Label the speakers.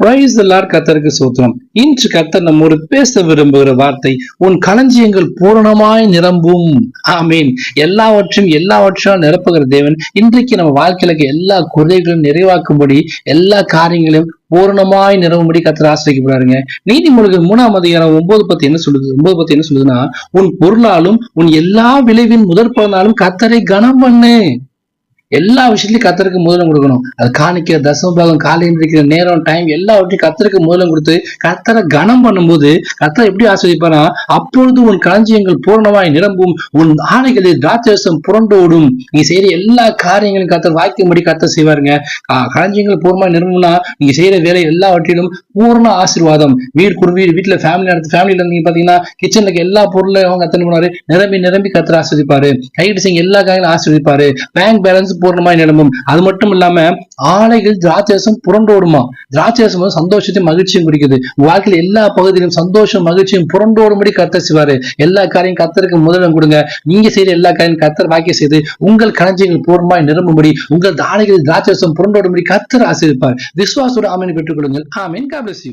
Speaker 1: Price எல்லார் கத்தருக்கு சூத்திரம். இன்று கத்தர் நம்மோடு பேச விரும்புகிற வார்த்தை உன் களஞ்சியங்கள் பூரணமாய் நிரம்பும். ஆமீன். எல்லாவற்றையும் எல்லாவற்றால் நிரப்புகிற தேவன் இன்றைக்கு நம்ம வாழ்க்கையில இருக்க எல்லா குறைகளையும் நிறைவாக்கும்படி எல்லா காரியங்களையும் பூரணமாய் நிரம்பும்படி கத்தர் ஆசிரியப்படுறாருங்க நீதிமொழிகள் மூணாம் அதிகாரம் ஒன்பது பத்தி என்ன சொல்லுது? ஒன்பது பத்தி என்ன சொல்லுதுன்னா உன் பொருளாலும் உன் எல்லா விளைவின் முதற் பலனாலும் கத்தரை கனம் பண்ணு எல்லா விஷயத்துலையும் கத்தருக்கு முதலம் கொடுக்கணும். அது காணிக்கிற தசமபாகம் காலையில் இருக்கிற நேரம் டைம் எல்லாவற்றையும் கத்தருக்கு முதலம் கொடுத்து கத்தரை கனம் பண்ணும்போது கத்தரை எப்படி ஆஸ்வதிப்பானா அப்பொழுது உன் களஞ்சியங்கள் பூர்ணமாய் நிரம்பும் உன் ஆணைகளில் திராட்சரசம் புரண்டோடும் நீ செய்யற எல்லா காரியங்களும் கத்தர் வாய்க்கும்படி கத்த செய்வாருங்க. களஞ்சியங்கள் பூர்ணமாய் நிரம்பும்னா நீங்க செய்யற வேலை எல்லாவற்றிலும் பூர்ண ஆசீர்வாதம். வீடு குடு வீடு வீட்டுல ஃபேமிலி நடத்து ஃபேமிலியில நீங்க பாத்தீங்கன்னா கிச்சன்ல இருக்க எல்லா பொருளையும் கத்தனை பண்ணுவாரு? நிரம்பி நிரம்பி கத்தர் ஆஸ்வதிப்பாரு. கைட்டு செய்ய எல்லா காரியங்களும் ஆஸ்வதிப்பாரு. பேங்க் பேலன்ஸ் பூர்ணமாய் நிரம்பும் அது மட்டும் இல்லாம ஆலைகள் திராட்சரசம் புரண்டோடுமா திராட்சேசம் வந்து சந்தோஷத்தையும் மகிழ்ச்சியும் குறிக்குது வாழ்க்கையில் வாழ்க்கையில எல்லா பகுதியிலும் சந்தோஷம் மகிழ்ச்சியும் புரண்டோடும்படி கத்தர் செய்வாரு. எல்லா காரியம் கத்தருக்கு முதலிடம் கொடுங்க. நீங்க செய்யற எல்லா காரியம் கத்தர் வாக்கிய செய்து உங்கள் களஞ்சியங்கள் பூர்ணமாய் நிரம்பும்படி உங்கள் தாடைகளில் திராட்சரசம் புரண்டோடும்படி கத்தர் ஆசிரிப்பார் விஸ்வாசோட ஆமீன் பெற்றுக் ஆமீன். God you